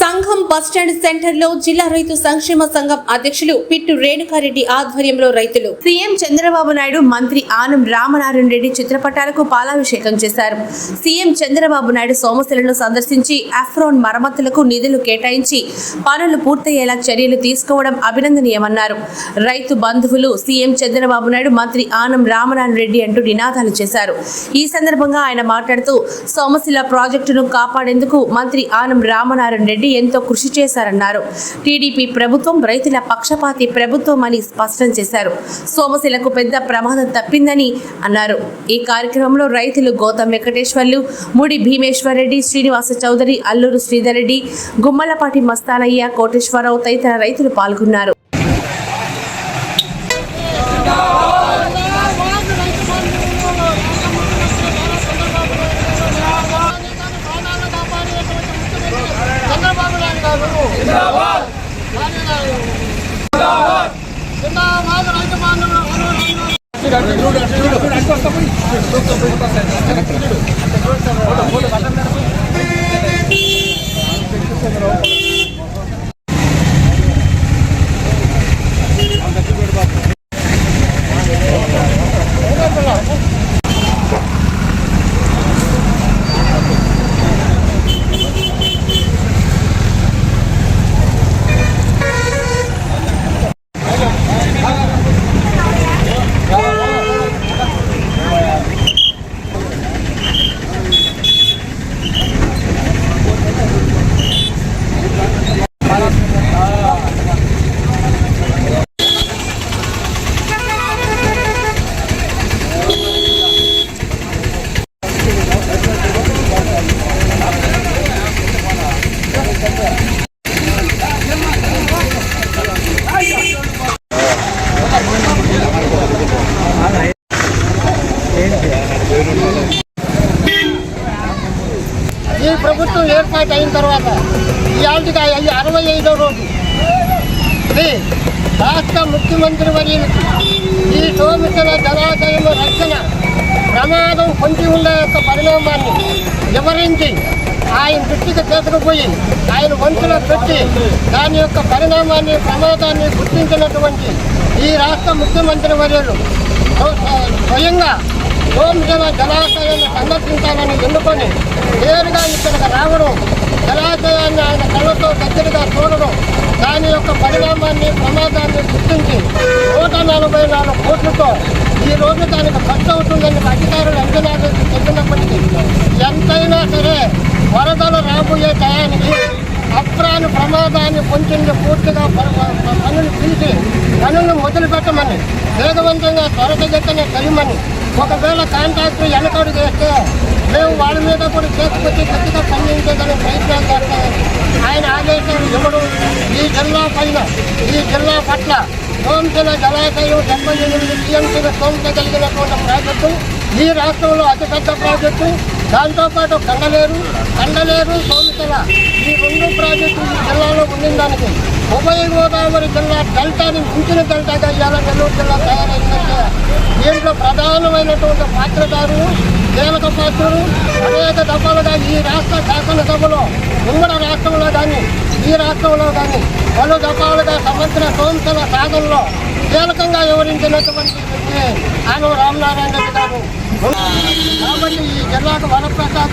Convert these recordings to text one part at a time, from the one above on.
సంఘం బస్టాండ్ సెంటర్లో జిల్లా రైతు సంక్షేమ సంఘం అధ్యక్షులు పిట్టు రేణుకారెడ్డి ఆధ్వర్యంలో రైతులు. సీఎం చంద్రబాబు నాయుడు మంత్రి ఆనం రామనారాయణ రెడ్డి చిత్రపటాలకు పాలాభిషేకం చేశారు. సీఎం చంద్రబాబు నాయుడు సోమశిలను సందర్శించి అఫ్రోన్ మరమ్మతులకు నిధులు కేటాయించి పనులు పూర్తయ్యేలా చర్యలు తీసుకోవడం అభినందనీయమన్నారు. రైతు బంధువులు సీఎం చంద్రబాబు నాయుడు మంత్రి ఆనం రామనారాయణ రెడ్డి అంటూ నినాదాలు చేశారు. ఈ సందర్భంగా ఆయన మాట్లాడుతూ సోమశిల ప్రాజెక్టును కాపాడేందుకు మంత్రి ఆనం రామనారాయణ రెడ్డి ఎంతో కృషి చేశారన్నారు. టీడీపీ ప్రభుత్వం రైతుల పక్షపాతి ప్రభుత్వం అని స్పష్టం చేశారు. సోమశిలకు పెద్ద ప్రమాదం తప్పిందని అన్నారు. ఈ కార్యక్రమంలో రైతులు గౌతమ్ వెంకటేశ్వర్లు ముడి భీమేశ్వర్ రెడ్డి శ్రీనివాస చౌదరి అల్లూరు శ్రీధర్ రెడ్డి గుమ్మలపాటి మస్తానయ్య కోటేశ్వరరావు తదితర రైతులు పాల్గొన్నారు చంద్రబాబు నాయుడు గారు జిందాబాద్ రైతు బాంధవులు చూడు ప్రభుత్వం ఏర్పాటు అయిన తర్వాత ఇవాళకి అయ్యి అరవై ఐదో రోజు. రాష్ట్ర ముఖ్యమంత్రి వర్యులకి ఈ సోమితల జలాశయం రక్షణ ప్రమాదం పొంచి ఉండే యొక్క పరిణామాన్ని వివరించి ఆయన దృష్టికి తీసుకుపోయి ఆయన వంతులో పెట్టి దాని యొక్క పరిణామాన్ని ప్రమాదాన్ని గుర్తించినటువంటి ఈ రాష్ట్ర ముఖ్యమంత్రి వర్యులు స్వయంగా సోమశిల జలాశయాన్ని సందర్శించాలని ఎన్నుకొని నేరుగా ఇక్కడికి రావడం జలాశయాన్ని ఆయన కళ్ళతో దగ్గరగా చూడడం దాని యొక్క పరిణామాన్ని ప్రమాదాన్ని గుర్తించి నూట నలభై నాలుగు కోట్లతో ఈ రోజు దానికి ఖర్చు అవుతుందని అధికారులు అంచనా వేసి చెప్పినప్పటికీ ఎంతైనా సరే వరదలు రాబోయే తయారు అప్రాణ ప్రమాదాన్ని పొందింది పూర్తిగా పనులు తీసి పనులను మొదలుపెట్టమని వేగవంతంగా త్వరతగతిన కలిమని ఒకవేళ కాంట్రాక్టర్ వెనకడు చేస్తే మేము వాళ్ళ మీద కూడా చేసుకొచ్చి గట్టిగా స్పందించేదని ప్రయత్నాలు చేస్తామని ఆయన ఆదేశాలు ఇవ్వడం ఈ జిల్లా పైన ఈ జిల్లా పట్ల సోమశిల జలాశయం డెబ్బై ఎనిమిది టీఎంసీల సోమత కలిగినటువంటి ప్రాజెక్టు ఈ రాష్ట్రంలో అతిపెద్ద ప్రాజెక్టు దాంతోపాటు కండలేరు కండలేరు సోమశిల ఈ రెండు జిల్లాలో ఉభయ గోదావరి జిల్లా డెల్టాని మించిన డెల్టాగా ఇవాళ నెల్లూరు జిల్లా తయారైందంటే దీంట్లో ప్రధానమైనటువంటి పాత్రదారులు కీలక పాత్రలు అనేక దఫాలుగా ఈ రాష్ట్ర శాసనసభలో ఉమ్మడి రాష్ట్రంలో కానీ ఈ రాష్ట్రంలో కానీ పలు దఫాలుగా సమగ్ర సోంశల సాధనలో కీలకంగా వివరించినటువంటి వ్యక్తి ఆనవ రామనారాయణ రెడ్డి గారు.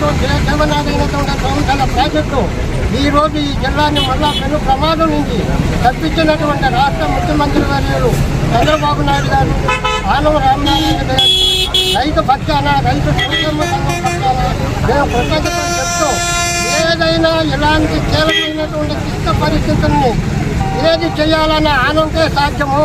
వరప్రసాదం దేవనాథైనటువంటి సోంశల ప్రాజెక్టు. ఈ రోజు ఈ జిల్లాని మళ్ళా పెను ప్రమాదం నుంచి తప్పించినటువంటి రాష్ట్ర ముఖ్యమంత్రి వర్యులు చంద్రబాబు నాయుడు గారు ఆనవ రామనారాయణ గారు రైతు పక్షాన రైతు సంక్షేమ సంఘం పక్షాన మేము కృతజ్ఞతలు చెప్తూ ఏదైనా ఇలాంటి కీలకమైనటువంటి క్లిష్ట పరిస్థితుల్ని ఏది చేయాలన్న ఆనందే సాధ్యము.